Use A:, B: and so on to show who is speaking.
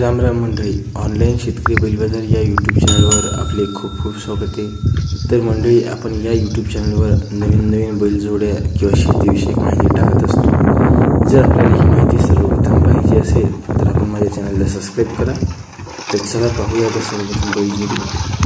A: रामराम मंडळी ऑनलाईन शेतकरी बैलबाजार या यूट्यूब चॅनलवर आपले खूप खूप स्वागत आहे. तर मंडळी आपण या यूट्यूब चॅनलवर नवीन नवीन बैलजोड्या किंवा शेतीविषयक माहिती टाकत असतो. जर आपल्याला ही माहिती सर्वप्रथम पाहिजे असेल तर आपण माझ्या चॅनलला सबस्क्राईब करा. तर चला पाहूया तर सर्वप्रथम बैलजोडी.